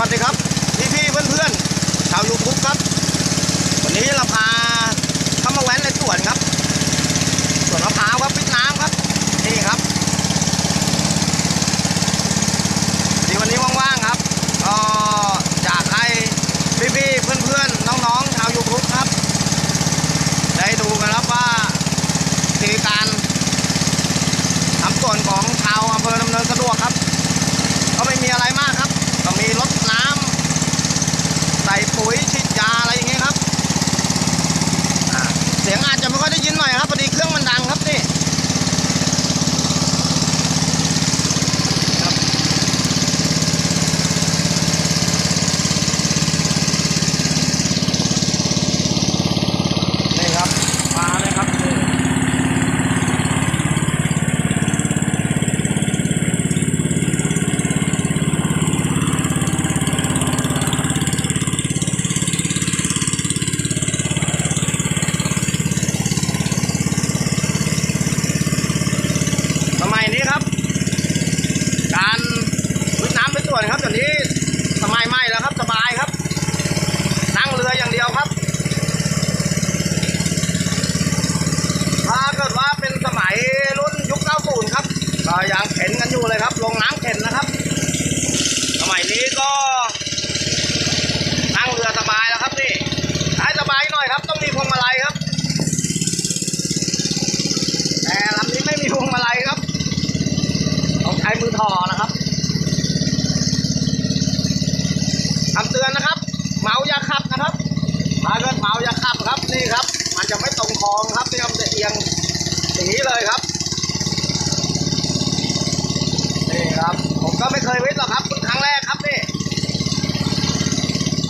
วัสดีครับ พี่พี่เพื่อนเพื่อนชาวยูทูบครับ วันนี้เราพาเข้ามาแว้นในสวนครับสวนมะพร้าวครับพิษน้ำครับ นี่ครับที่วันนี้ว่างๆครับก็อยากให้พี่พี่เพื่อนเพื่อนน้องๆชาวยูทูบครับ ได้ดูกันครับว่าวิธีการทำสวนของชาวอำเภอดำเนินสะดวกครับ ก็ไม่มีอะไรมากครับ ก็มีรดน้ำใส่ปุ๋ยฉีดยาอะไรอย่างเงี้ยครับอ่าเสียงอาจจะไม่ค่อยได้ยินหน่อยครับพอดีเครื่องมันดังครับนี่ครับนี่ครับมาเลยครับนี่ สมัยนี้ครับ การวิ ทน้ำไปส่วนครับเดี๋ยวนี้สมัยใหม่แล้วครับสบายครับ นั่งเรืออย่างเดียวครับ ถ้าเกิดว่าเป็นสมัยรุ่นยุค90ครับก็ยังเข็นกันอยู่เลยครับ ลงน้ำเข็นนะครับ สมัยนี้ก็นั่งเรือสบายแล้วครับนี่ให้สบายหน่อยครับ ต้องมีพวงมาลัยครับ แต่ลำนี้ไม่มีพวงมาลัยครับต้องใช้มือถอนะครับ คำเตือนนะครับ เมาอย่าขับนะครับถ้าเกิดเมาอย่าขับครับนี่ครับ มันจะไม่ตรงคลองครับนี่มันจะเอียงอย่างนี้เลยครับนี่ครับ ผมก็ไม่เคยวิทย์หรอกครับเพิ่งครั้งแรกครับนี่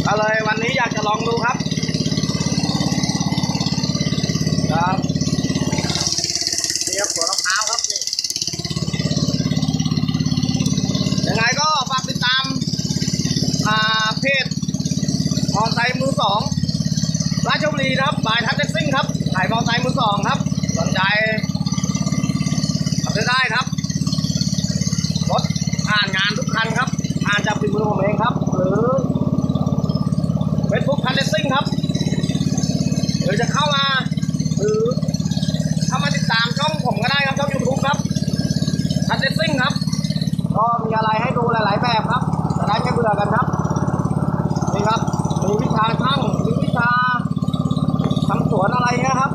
ก็เลยวันนี้อยากจะลองดูครับ ครับ มอไซค์มือสองราชบุรีนะครับบายทัศน์เท็กซิ่งครับขายมอไซค์มือสองครับ สนใจขับได้ครับ รถผ่านงานทุกคันครับผ่านจากฝีมือผมเองครับ หรือเฟซบุ๊กทัศน์เท็กซิ่งครับ หรือจะเข้ามา หรือเข้ามาติดตามช่องผมก็ได้ครับช่องยูทูบครับทัศน์เท็กซิ่งครับ ก็มีอะไรให้ดูหลาย ๆ แบบครับจะได้ไม่เบื่อกันครับ วนอะไรนะครับ